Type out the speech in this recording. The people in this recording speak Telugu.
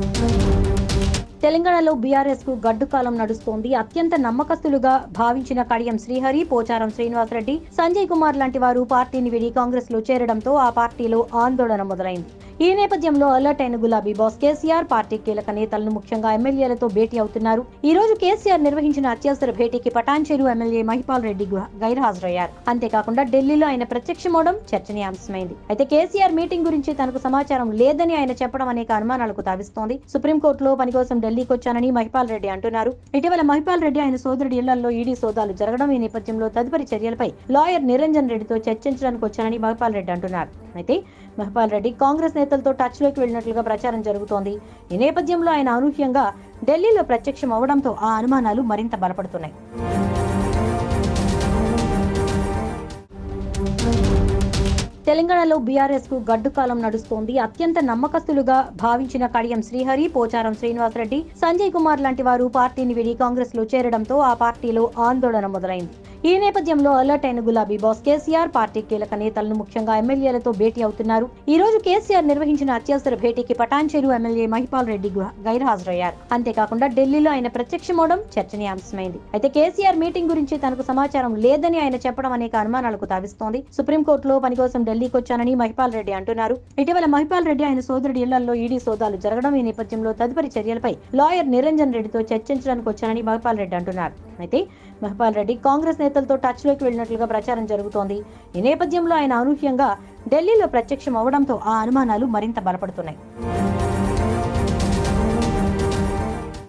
Thank you. తెలంగాణలో బీఆర్ఎస్కు గడ్డుకాలం నడుస్తోంది. అత్యంత నమ్మకస్తులుగా భావించిన కడియం శ్రీహరి పోచారం శ్రీనివాసరెడ్డి సంజయ్ కుమార్ లాంటి వారు పార్టీని విడి కాంగ్రెస్లో చేరడంతో ఆ పార్టీలో ఆందోళన మొదలైంది. ఈ నేపథ్యంలో అలర్ట్ అయిన గులాబీ బాస్ కేసీఆర్ పార్టీ కీలక నేతలను ముఖ్యంగా ఎమ్మెల్యేలతో భేటీ అవుతున్నారు. ఈ రోజు కేసీఆర్ నిర్వహించిన అత్యవసర భేటీకి పటాన్చేరు ఎమ్మెల్యే మహిపాల్ రెడ్డి గు- గైర్హాజరయ్యారు. అంతేకాకుండా ఢిల్లీలో ఆయన ప్రత్యక్షమవడం చర్చనీయాంశమైంది. అయితే కేసీఆర్ మీటింగ్ గురించి తనకు సమాచారం లేదని ఆయన చెప్పడం అనేక అనుమానాలకు తావిస్తోంది. సుప్రీంకోర్టులో పని కోసం ఢిల్లీకి వచ్చానని మహిపాల్ రెడ్డి అంటున్నారు. ఇటీవల మహిపాల్ రెడ్డి ఆయన సోదరుడి ఇళ్ళలో ఈడీ సోదాలు జరగడం ఈ నేపథ్యంలో తదుపరి చర్యలపై లాయర్ నిరంజన్ రెడ్డితో చర్చించడానికి వచ్చానని మహిపాల్ రెడ్డి అంటున్నారు. అయితే మహిపాల్ రెడ్డి కాంగ్రెస్ నేతలతో టచ్లోకి వెళ్ళినట్లుగా ప్రచారం జరుగుతోంది. ఈ నేపథ్యంలో ఆయన అనూహ్యంగా ఢిల్లీలో ప్రత్యక్షం అవడంతో ఆ అనుమానాలు మరింత బలపడుతున్నాయి. తెలంగాణలో బీఆర్ఎస్కు గడ్డుకాలం నడుస్తోంది. అత్యంత నమ్మకస్తులుగా భావించిన కడియం శ్రీహరి పోచారం శ్రీనివాసరెడ్డి సంజయ్ కుమార్ లాంటి వారు పార్టీని వీడి కాంగ్రెస్లో చేరడంతో ఆ పార్టీలో ఆందోళన మొదలైంది. ఈ నేపథ్యంలో అలర్ట్ అయిన గులాబీ బాస్ కేసీఆర్ పార్టీ కీలక నేతలను ముఖ్యంగా ఎమ్మెల్యేలతో భేటీ అవుతున్నారు. ఈ రోజు కేసీఆర్ నిర్వహించిన అత్యవసర భేటీకి పటాన్చేరు ఎమ్మెల్యే మహిపాల్ రెడ్డి గైర్హాజరయ్యారు. అంతేకాకుండా ఢిల్లీలో ఆయన ప్రత్యక్షమవడం చర్చనీయాంశమైంది. అయితే కేసీఆర్ మీటింగ్ గురించి తనకు సమాచారం లేదని ఆయన చెప్పడం అనేక అనుమానాలకు తావిస్తోంది. సుప్రీంకోర్టులో పని కోసం ఢిల్లీకి వచ్చానని మహిపాల్ రెడ్డి అంటున్నారు. ఇటీవల మహిపాల్ రెడ్డి ఆయన సోదరుడి ఇళ్ళలో ఈడీ సోదాలు జరగడం ఈ నేపథ్యంలో తదుపరి చర్యలపై లాయర్ నిరంజన్ రెడ్డితో చర్చించడానికి వచ్చానని మహిపాల్ రెడ్డి అంటున్నారు. అయితే మహిపాల్ రెడ్డి కాంగ్రెస్ నేతలతో టచ్లోకి వెళ్ళినట్లుగా ప్రచారం జరుగుతోంది. ఈ నేపథ్యంలో ఆయన అనూహ్యంగా ఢిల్లీలో ప్రత్యక్షం అవడంతో ఆ అనుమానాలు మరింత బలపడుతున్నాయి.